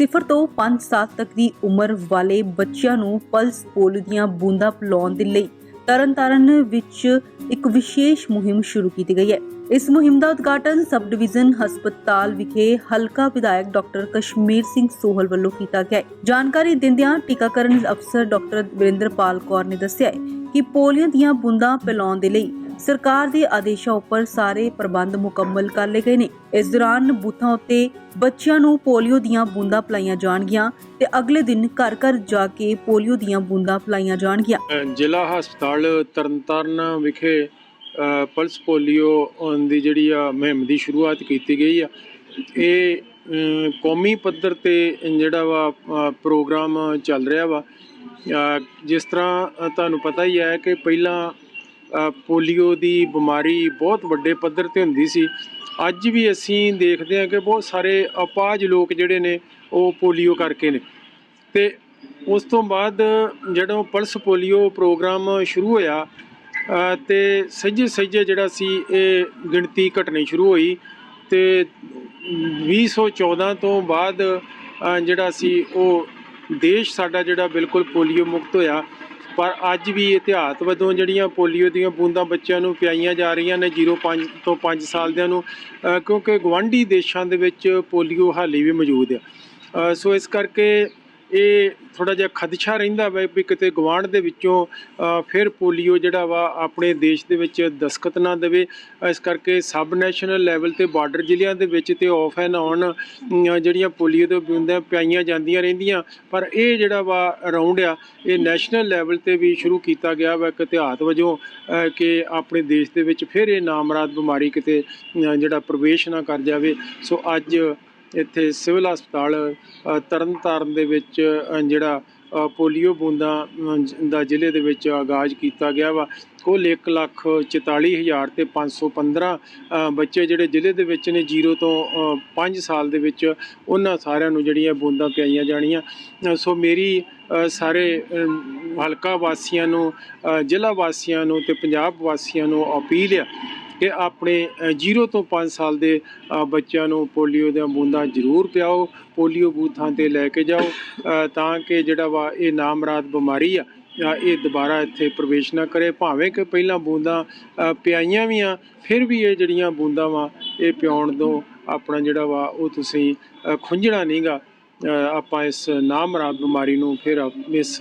0 ਤੋਂ 5 ਸਾਲ ਤੱਕ ਦੀ ਉਮਰ ਵਾਲੇ ਬੱਚਿਆਂ ਨੂੰ ਪਲਸ ਪੋਲੀਓ ਦੀਆਂ ਬੂੰਦਾਂ ਪਿਲਾਉਣ ਦੇ ਲਈ ਤਰਨਤਾਰਨ ਵਿੱਚ ਇੱਕ ਵਿਸ਼ੇਸ਼ ਮੁਹਿੰਮ ਸ਼ੁਰੂ ਕੀਤੀ ਗਈ ਹੈ। ਇਸ ਮੁਹਿੰਮ ਦਾ ਉਦਘਾਟਨ ਸਬ ਡਿਵੀਜ਼ਨ ਹਸਪਤਾਲ ਵਿਖੇ ਹਲਕਾ ਵਿਧਾਇਕ ਡਾਕਟਰ ਕਸ਼ਮੀਰ ਸਿੰਘ ਸੋਹਲ ਵੱਲੋਂ ਕੀਤਾ ਗਿਆ ਜਾਣਕਾਰੀ ਦਿੰਦਿਆਂ ਟੀਕਾਕਰਨ ਅਫਸਰ ਡਾਕਟਰ ਵਿਰਿੰਦਰਪਾਲ ਕੌਰ ਨੇ ਦੱਸਿਆ ਕਿ ਪੋਲੀਓ ਦੀਆਂ ਬੂੰਦਾਂ ਪਿਲਾਉਣ ਦੇ ਲਈ ਸਰਕਾਰ ਦੇ ਆਦੇਸ਼ਾਂ ਉੱਪਰ ਸਾਰੇ ਪ੍ਰਬੰਧ ਮੁਕੰਮਲ ਕਰ ਲਏ ਗਏ ਨੇ। ਇਸ ਦੌਰਾਨ ਬੂਥਾਂ ਉੱਤੇ ਬੱਚਿਆਂ ਨੂੰ ਪੋਲੀਓ ਦੀਆਂ ਬੂੰਦਾਂ ਪਿਲਾਈਆਂ ਜਾਣਗੀਆਂ ਤੇ ਅਗਲੇ ਦਿਨ ਘਰ ਘਰ ਜਾ ਕੇ ਪੋਲੀਓ ਦੀਆਂ ਬੂੰਦਾਂ ਪਿਲਾਈਆਂ ਜਾਣਗੀਆਂ। ਜ਼ਿਲ੍ਹਾ ਹਸਪਤਾਲ ਤਰਨਤਾਰਨ ਵਿਖੇ ਅ, ਪਲਸ ਪੋਲੀਓ ਦੀ ਜਿਹੜੀ ਆ ਮੁਹਿੰਮ ਦੀ ਸ਼ੁਰੂਆਤ ਕੀਤੀ ਗਈ ਆ। ਇਹ ਕੌਮੀ ਪੱਧਰ ਤੇ ਜਿਹੜਾ ਵਾ ਪ੍ਰੋਗਰਾਮ ਚੱਲ ਰਿਹਾ ਵਾ। ਜਿਸ ਤਰ੍ਹਾਂ ਤੁਹਾਨੂੰ ਪਤਾ ਹੀ ਹੈ ਕਿ ਪਹਿਲਾਂ ਪੋਲੀਓ ਦੀ ਬਿਮਾਰੀ ਬਹੁਤ ਵੱਡੇ ਪੱਧਰ ਤੇ ਹੁੰਦੀ ਸੀ। ਅੱਜ ਵੀ ਅਸੀਂ ਦੇਖਦੇ ਹਾਂ ਕਿ ਬਹੁਤ ਸਾਰੇ ਅਪਾਜ ਲੋਕ ਜਿਹੜੇ ਨੇ ਉਹ ਪੋਲੀਓ ਕਰਕੇ ਨੇ। ਤੇ ਉਸ ਤੋਂ ਬਾਅਦ ਜਦੋਂ ਪਲਸ ਪੋਲੀਓ ਪ੍ਰੋਗਰਾਮ ਸ਼ੁਰੂ ਹੋਇਆ ਅ, ਤੇ ਸਹਿਜੇ ਸਹਿਜੇ ਜਿਹੜਾ ਸੀ ਇਹ ਗਿਣਤੀ ਘਟਣੀ ਸ਼ੁਰੂ ਹੋਈ ਤੇ 2014 ਤੋਂ ਬਾਅਦ ਜਿਹੜਾ ਸੀ ਉਹ ਦੇਸ਼ ਸਾਡਾ ਜਿਹੜਾ ਬਿਲਕੁਲ ਪੋਲੀਓ ਮੁਕਤ ਹੋਇਆ। ਪਰ ਅੱਜ ਵੀ ਇਤਿਹਾਸ ਵਜੋਂ ਜਿਹੜੀਆਂ ਪੋਲੀਓ ਦੀਆਂ ਬੂੰਦਾਂ ਬੱਚਿਆਂ ਨੂੰ ਪਿਆਈਆਂ ਜਾ ਰਹੀਆਂ ਨੇ 0.5 ਤੋਂ 5 ਸਾਲ ਦਿਆਂ ਨੂੰ ਕਿਉਂਕਿ ਗਵਾਂਢੀ ਦੇਸ਼ਾਂ ਦੇ ਵਿੱਚ ਪੋਲੀਓ ਹਾਲੇ ਵੀ ਮੌਜੂਦ ਹੈ ਸੋ ਇਸ ਕਰਕੇ ਇਹ ਥੋੜਾ ਜਿਹਾ ਖਦਸ਼ਾ ਰਹਿੰਦਾ ਵਾ ਵੀ ਕਿਤੇ ਗਵਾਂਢ ਦੇ ਵਿੱਚੋਂ ਫਿਰ ਪੋਲੀਓ ਜਿਹੜਾ ਵਾ ਆਪਣੇ ਦੇਸ਼ ਦੇ ਵਿੱਚ ਦਸਖਤ ਨਾ ਦੇਵੇ। ਇਸ ਕਰਕੇ ਸਬ ਨੈਸ਼ਨਲ ਲੈਵਲ ਤੇ ਬਾਰਡਰ ਜ਼ਿਲ੍ਹਿਆਂ ਦੇ ਵਿੱਚ ਤੇ ਆਫ ਐਂਡ ਔਨ ਜਿਹੜੀਆਂ ਪੋਲੀਓ ਦੇ ਬੂੰਦਾਂ ਪਿਆਈਆਂ ਜਾਂਦੀਆਂ ਰਹਿੰਦੀਆਂ। ਪਰ ਇਹ ਜਿਹੜਾ ਵਾ ਰਾਉਂਡ ਆ, ਇਹ ਨੈਸ਼ਨਲ ਲੈਵਲ ਤੇ ਵੀ ਸ਼ੁਰੂ ਕੀਤਾ ਗਿਆ ਵਾ ਇੱਕ ਇਤਿਹਾਸ ਵਜੋਂ ਕਿ ਆਪਣੇ ਦੇਸ਼ ਦੇ ਵਿੱਚ ਫਿਰ ਇਹ ਨਾਮਰਾਦ ਬਿਮਾਰੀ ਕਿਤੇ ਜਿਹੜਾ ਪ੍ਰਵੇਸ਼ ਨਾ ਕਰ ਜਾਵੇ। ਸੋ ਅੱਜ ਇੱਥੇ ਸਿਵਲ ਹਸਪਤਾਲ ਅ, ਤਰਨਤਾਰਨ ਦੇ ਵਿੱਚ ਜਿਹੜਾ ਪੋਲੀਓ ਬੂੰਦਾਂ ਦਾ ਜ਼ਿਲ੍ਹੇ ਦੇ ਵਿੱਚ ਆਗਾਜ਼ ਕੀਤਾ ਗਿਆ ਵਾ। ਕੁੱਲ 1 ਲੱਖ 44 ਹਜ਼ਾਰ ਤੇ 515 ਅ, ਬੱਚੇ ਜਿਹੜੇ ਜ਼ਿਲ੍ਹੇ ਦੇ ਵਿੱਚ ਨੇ 0 ਤੋਂ 5 ਸਾਲ ਦੇ ਵਿੱਚ ਉਹਨਾਂ ਸਾਰਿਆਂ ਨੂੰ ਜਿਹੜੀਆਂ ਬੂੰਦਾਂ ਪਿਆਈਆਂ ਜਾਣੀਆਂ। ਸੋ ਮੇਰੀ ਸਾਰੇ ਹਲਕਾ ਵਾਸੀਆਂ ਨੂੰ ਜ਼ਿਲ੍ਹਾ ਵਾਸੀਆਂ ਨੂੰ ਤੇ ਪੰਜਾਬ ਵਾਸੀਆਂ ਨੂੰ ਅਪੀਲ ਆ ਕਿ ਆਪਣੇ 0 ਤੋਂ 5 ਸਾਲ ਦੇ ਬੱਚਿਆਂ ਨੂੰ ਪੋਲੀਓ ਦੀਆਂ ਬੂੰਦਾਂ ਜ਼ਰੂਰ ਪਿਆਓ ਪੋਲੀਓ ਬੂਥਾਂ ਤੇ ਲੈ ਕੇ ਜਾਓ ਤਾਂ ਕਿ ਜਿਹੜਾ ਵਾ ਇਹ ਨਾਮਰਾਦ ਬਿਮਾਰੀ ਆ ਇਹ ਦੁਬਾਰਾ ਇੱਥੇ ਪ੍ਰਵੇਸ਼ ਨਾ ਕਰੇ ਭਾਵੇਂ ਕਿ ਪਹਿਲਾਂ ਬੂੰਦਾਂ ਪਿਆਈਆਂ ਵੀ ਆ ਫਿਰ ਵੀ ਇਹ ਜਿਹੜੀਆਂ ਬੂੰਦਾਂ ਵਾ ਇਹ ਪਿਆਉਣ ਤੋਂ ਆਪਣਾ ਜਿਹੜਾ ਵਾ ਉਹ ਤੁਸੀਂ ਅ, ਖੁੰਝਣਾ ਨਹੀਂਗਾ ਆਪਾਂ ਇਸ ਨਾਮਰਾਦ ਬਿਮਾਰੀ ਨੂੰ ਫਿਰ ਆਪ- ਇਸ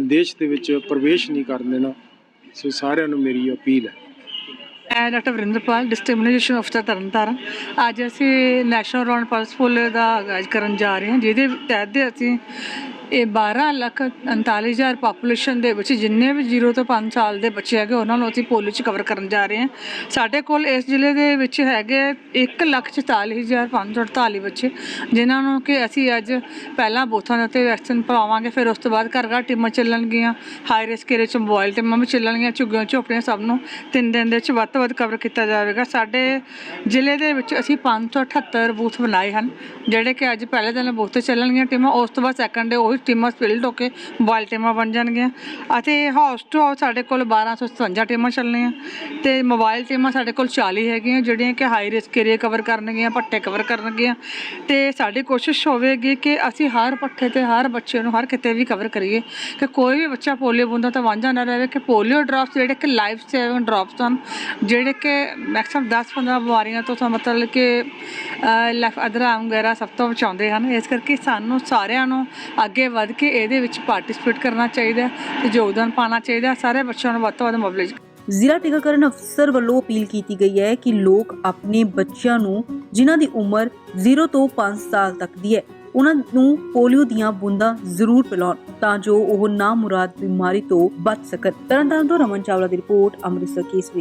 ਦੇਸ਼ ਦੇ ਵਿੱਚ ਪ੍ਰਵੇਸ਼ ਨਹੀਂ ਕਰਨ ਦੇਣਾ। ਸੋ ਸਾਰਿਆਂ ਨੂੰ ਮੇਰੀ ਅਪੀਲ ਹੈ। ਮੈਂ ਡਾਕਟਰ ਵਰਿੰਦਰਪਾਲ ਡਿਸਟ੍ਰਿਕਟ ਅਫਸਰ ਤਰਨਤਾਰਨ। ਅੱਜ ਅਸੀਂ ਨੈਸ਼ਨਲ ਰੌਣ ਪਲਸ ਪੋਲੀਓ ਦਾ ਆਗਾਜ਼ ਕਰਨ ਜਾ ਰਹੇ ਹਾਂ, ਜਿਹਦੇ ਤਹਿਤ ਅਸੀਂ ਇਹ 12 ਲੱਖ 39000 ਪਾਪੂਲੇਸ਼ਨ ਦੇ ਵਿੱਚ ਜਿੰਨੇ ਵੀ 0 ਤੋਂ 5 ਸਾਲ ਦੇ ਬੱਚੇ ਹੈਗੇ, ਉਹਨਾਂ ਨੂੰ ਅਸੀਂ ਪੋਲੀਓ 'ਚ ਕਵਰ ਕਰਨ ਜਾ ਰਹੇ ਹਾਂ। ਸਾਡੇ ਕੋਲ ਇਸ ਜ਼ਿਲ੍ਹੇ ਦੇ ਵਿੱਚ ਹੈਗੇ 1 ਲੱਖ 44548 ਬੱਚੇ, ਜਿਨ੍ਹਾਂ ਨੂੰ ਕਿ ਅਸੀਂ ਅੱਜ ਪਹਿਲਾਂ ਬੂਥਾਂ ਦੇ ਉੱਤੇ ਵੈਕਸੀਨ ਪਾਵਾਂਗੇ ਫਿਰ ਉਸ ਤੋਂ ਬਾਅਦ ਘਰ ਘਰ ਟੀਮਾਂ ਚੱਲਣਗੀਆਂ ਹਾਈ ਰਿਸਕ ਏਰੀਆ 'ਚ ਮੋਬਾਈਲ ਟੀਮਾਂ ਵੀ ਚੱਲਣਗੀਆਂ, ਝੁੱਗੀਆਂ ਝੋਪੜੀਆਂ ਸਭ ਨੂੰ ਤਿੰਨ ਦਿਨ ਦੇ ਵਿੱਚ ਵੱਧ ਤੋਂ ਵੱਧ ਕਵਰ ਕੀਤਾ ਜਾਵੇਗਾ। ਸਾਡੇ ਜ਼ਿਲ੍ਹੇ ਦੇ ਵਿੱਚ ਅਸੀਂ 578 ਬੂਥ ਬਣਾਏ ਹਨ, ਜਿਹੜੇ ਕਿ ਅੱਜ ਪਹਿਲੇ ਦਿਨ ਬੂਥ ਤੇ ਚੱਲਣਗੀਆਂ ਟੀਮਾਂ, ਉਸ ਤੋਂ ਬਾਅਦ ਸੈਕੰਡ ਡੇ ਉਹ ਟੀਮਾਂ ਫਿਲਡ ਹੋ ਕੇ ਮੋਬਾਈਲ ਟੀਮਾਂ ਬਣ ਜਾਣਗੀਆਂ। ਅਤੇ ਹਾਊਸ ਟੂ ਹਾਊਸ ਸਾਡੇ ਕੋਲ 1257 ਟੀਮਾਂ ਚੱਲਣੀਆਂ ਤੇ ਮੋਬਾਈਲ ਟੀਮਾਂ ਸਾਡੇ ਕੋਲ 40 ਹੈਗੀਆਂ, ਜਿਹੜੀਆਂ ਕਿ ਹਾਈ ਰਿਸਕ ਏਰੀਆ ਕਵਰ ਕਰਨਗੀਆਂ ਪੱਟੇ ਕਵਰ ਕਰਨਗੀਆਂ। ਤੇ ਸਾਡੀ ਕੋਸ਼ਿਸ਼ ਹੋਵੇਗੀ ਕਿ ਅਸੀਂ ਹਰ ਪੱਠੇ ਤੇ ਹਰ ਬੱਚੇ ਨੂੰ ਹਰ ਕਿਤੇ ਵੀ ਕਵਰ ਕਰੀਏ ਕਿ ਕੋਈ ਵੀ ਬੱਚਾ ਪੋਲੀਓ ਬੂੰਦਾਂ ਤਾਂ ਵਾਂਝਾ ਨਾ ਰਹੇ ਕਿ ਪੋਲੀਓ ਡ੍ਰੌਪਸ ਜਿਹੜੇ ਕਿ ਲਾਈਫ ਸੇਵਿੰਗ ਡ੍ਰੌਪਸ ਹਨ, ਜਿਹੜੇ ਕਿ ਮੈਕਸਿਮਮ 10-15 ਬਿਮਾਰੀਆਂ ਤੋਂ ਮਤਲਬ ਕਿ ਲੈਫ ਅਧਰਾਮ ਵਗੈਰਾ ਸਭ ਤੋਂ ਬਚਾਉਂਦੇ ਹਨ। ਇਸ ਕਰਕੇ ਸਾਨੂੰ ਸਾਰਿਆਂ ਨੂੰ ਅੱਗੇ ਵੱਧ ਕੇ ਇਹਦੇ ਵਿੱਚ ਪਾਰਟਿਸਿਪੇਟ ਕਰਨਾ ਚਾਹੀਦਾ ਤੇ ਯੋਗਦਾਨ ਪਾਉਣਾ ਚਾਹੀਦਾ ਸਾਰੇ ਬੱਚਿਆਂ ਨੂੰ ਵੱਧ ਤੋਂ ਵੱਧ ਮੋਬਿਲਾਈਜ਼ ਜ਼ਿਲ੍ਹਾ ਟੀਕਾਕਰਨ ਅਫਸਰ ਵੱਲੋਂ ਅਪੀਲ ਕੀਤੀ ਗਈ ਹੈ ਕਿ ਲੋਕ ਆਪਣੇ ਬੱਚਿਆਂ ਨੂੰ, ਜਿਨ੍ਹਾਂ ਦੀ ਉਮਰ 0 ਤੋਂ 5 ਸਾਲ ਤੱਕ ਦੀ ਹੈ, ਉਹਨਾਂ ਨੂੰ ਪੋਲੀਓ ਦੀਆਂ ਬੂੰਦਾਂ ਜ਼ਰੂਰ ਪਿਲਾਉਣ ਤਾਂ ਜੋ ਉਹ ਨਾ ਮੁਰਾਦ ਬਿਮਾਰੀ ਤੋਂ ਬਚ ਸਕਣ। ਤਰਨਤਾਰਨ ਤੋਂ ਰਮਨ ਚਾਵਲਾ ਦੀ ਰਿਪੋਰਟ, ਅੰਮ੍ਰਿਤਸਰ ਕੇਸਰੀ।